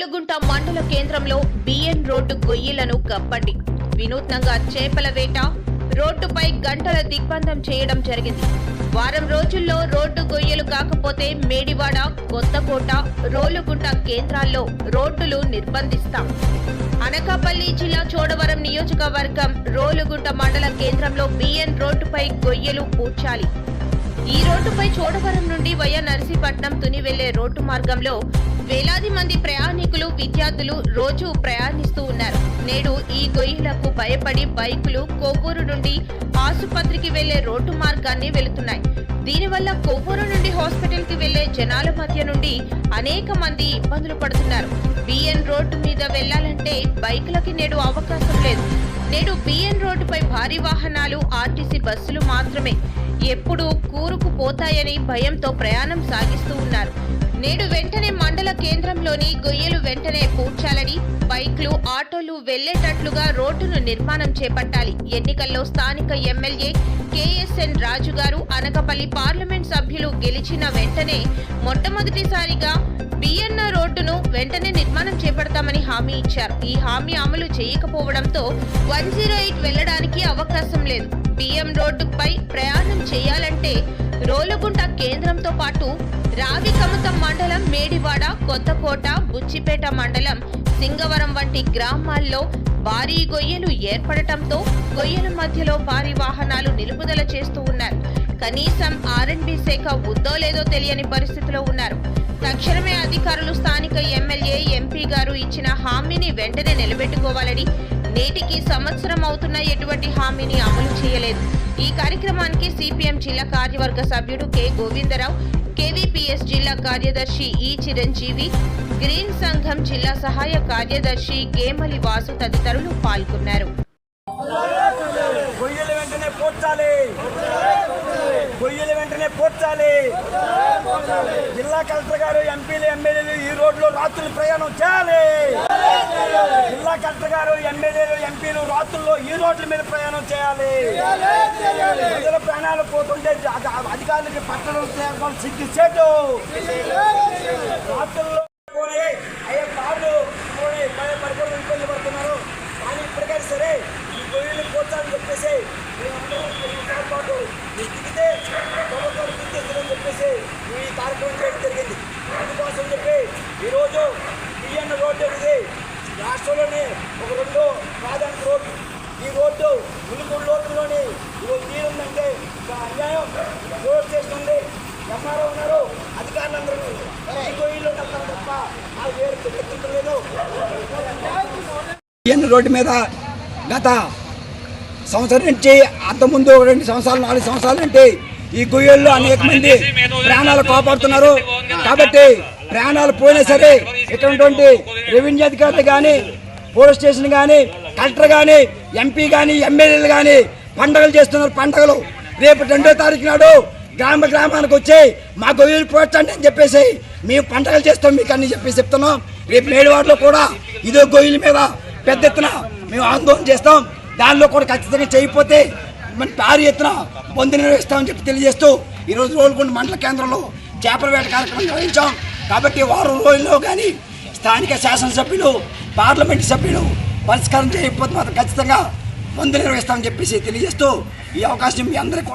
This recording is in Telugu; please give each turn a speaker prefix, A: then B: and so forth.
A: కేంద్రంలో బిఎన్ రోడ్డు గొయ్యిలను కప్పండి. వినూత్నంగా చేపల వేట రోడ్డుపై గంటల దిగ్బంధం చేయడం జరిగింది. వారం రోజుల్లో రోడ్డు గొయ్యలు కాకపోతే మేడివాడ కొత్తకోట రోలుగుంట కేంద్రాల్లో రోడ్డులు నిర్బంధిస్తాం. అనకాపల్లి జిల్లా చోడవరం నియోజకవర్గం రోలుగుంట మండల కేంద్రంలో బిఎన్ రోడ్డుపై గొయ్యలు పూడ్చాలి. ఈ రోడ్డుపై చోడవరం నుండి వయ నర్సీపట్నం తుని వెళ్ళే రోడ్డు మార్గంలో వేలాది మంది ప్రయాణికులు విద్యార్థులు రోజు ప్రయాణిస్తూ ఉన్నారు. నేడు ఈ గొయ్యిలకు భయపడి బైకులు కొవ్వూరు నుండి ఆసుపత్రికి వెళ్ళే రోడ్డు మార్గాన్ని వెళుతున్నాయి. వల్ల కొవ్వూరు నుండి హాస్పిటల్కి వెళ్ళే జనాల మధ్య నుండి అనేక మంది ఇబ్బందులు పడుతున్నారు. బిఎన్ రోడ్డు మీద వెళ్ళాలంటే బైకులకి నేడు అవకాశం లేదు. నేడు బిఎన్ రోడ్డుపై భారీ వాహనాలు ఆర్టీసీ బస్సులు మాత్రమే. ఎప్పుడు కూరుకు పోతాయని భయంతో ప్రయాణం సాగిస్తూ ఉన్నారు. నేడు వెంటనే మండల కేంద్రంలోని గొయ్యలు వెంటనే పూడ్చాలని బైక్లు ఆటోలు వెళ్ళేటట్లుగా రోడ్డును నిర్మాణం చేపట్టాలి. ఎన్నికల్లో స్థానిక ఎమ్మెల్యే కేఎస్ఎన్ రాజు గారు అనకపల్లి పార్లమెంట్ సభ్యులు గెలిచిన వెంటనే మొట్టమొదటిసారిగా బిఎన్న రోడ్డును వెంటనే నిర్మాణం చేపడతామని హామీ ఇచ్చారు. ఈ హామీ అమలు చేయకపోవడంతో వన్ జీరో ఎయిట్ వెళ్ళడానికి అవకాశం లేదు. బిఎం రోడ్డుపై ప్రయాణం చేయాలంటే రోలుగుంట కేంద్రంతో పాటు రావికమతం మండలం మేడివాడ కొత్తకోట బుచ్చిపేట మండలం సింగవరం వంటి గ్రామాల్లో భారీ గొయ్యలు ఏర్పడటంతో గొయ్యల మధ్యలో భారీ వాహనాలు నిలుపుదల చేస్తూ ఉన్నారు. కనీసం ఆర్ఎండ్బి శాఖ ఉందో లేదో తెలియని పరిస్థితిలో ఉన్నారు. తక్షణమే అధికారులు స్థానిక ఎమ్మెల్యే ఇచ్చిన హామీని వెంటనే నిలబెట్టుకోవాలని నేటికి సంవత్సరం అవుతున్న ఎటువంటి హామీని అమలు చేయలేదు. ఈ కార్యక్రమానికి సిపిఎం జిల్లా కార్యవర్గ సభ్యుడు కె. గోవిందరావు కేవీపీఎస్ జిల్లా కార్యదర్శి ఈ చిరంజీవి గ్రీన్ సంఘం జిల్లా సహాయ కార్యదర్శి గేమలి వాసు తదితరులు పాల్గొన్నారు.
B: గొయ్యలు వెంటనే పోర్చాలి. జిల్లా కలెక్టర్ గారు ఎంపీలు ఎమ్మెల్యేలు ఈ రోడ్లో రాత్రులు ప్రయాణం చేయాలి. జిల్లా కలెక్టర్ గారు ఎమ్మెల్యేలు ఎంపీలు రాత్రుల్లో ఈ రోడ్ల మీద ప్రయాణం చేయాలి. ప్రజల ప్రాణాలు పోతుంటే అధికారులకి పట్టణం చేయడం సిగ్గు చేటు. రాత్రుల్లో పోనీ, అయ్యే కార్లు పోనీ, పడే పరికరాలు ఇబ్బంది పడుతున్నారు కానీ ఇప్పటికైనా సరే ఈ గొయ్యలు పోతారని చెప్పేసి మేమందరం కొన్ని నిమిషాల పాటు మీరు దిగితే ప్రభుత్వం గుర్తిస్తుందని చెప్పేసి మేము ఈ కార్యక్రమం చేయడం జరిగింది అందుకోసం చెప్పి ఈరోజు బియ్యన్న రోడ్డు అనేది రాష్ట్రంలోనే ఒక రెండో ప్రాధాన్యత రోడ్డు. ఈ రోడ్డు ములుగుడు లోతుల్లోని ఈరోజు తీరుందంటే ఒక అన్యాయం. రోడ్ చేస్తుంది ఎంఆర్ఓ ఉన్నారు అధికారులందరూ. ఈ తప్ప ఆ వేరు చెప్తుంటలేదు
C: ఎన్ రోడ్డు మీద గత సంవత్సరం నుంచి అంతకుముందు రెండు సంవత్సరాలు నాలుగు సంవత్సరాల నుండి ఈ గుయ్యల్లో అనేక మంది ప్రాణాలు కాపాడుతున్నారు. కాబట్టి ప్రాణాలు పోయినా సరే ఇటువంటి రెవెన్యూ అధికారులు కానీ పోలీస్ స్టేషన్ కానీ కలెక్టర్ కానీ ఎంపీ కానీ ఎమ్మెల్యేలు కానీ పండగలు చేస్తున్నారు పండగలు. రేపు రెండో తారీఖు నాడు గ్రామ గ్రామానికి వచ్చి మా గొయ్యలు పోర్చండి అని చెప్పేసి మేము పండగలు చేస్తాం మీకు అని చెప్పేసి చెప్తున్నాం. రేపు మేడివాడలో కూడా ఇదో గొయ్యల మీద పెద్ద ఎత్తున మేము ఆందోళన చేస్తాం. దానిలో కూడా ఖచ్చితంగా చేయకపోతే మన భారీ ఎత్తున పొంది నిర్వహిస్తామని చెప్పి తెలియజేస్తూ ఈరోజు రోజుకొండ మండల కేంద్రంలో చేపల వేట కార్యక్రమం నిర్వహించాం. కాబట్టి వారం రోజుల్లో కానీ స్థానిక శాసనసభ్యులు పార్లమెంటు సభ్యులు పరిష్కారం చేయకపోతే మాత్రం ఖచ్చితంగా మందు నిర్వహిస్తామని చెప్పేసి తెలియజేస్తూ ఈ అవకాశం మీ అందరికీ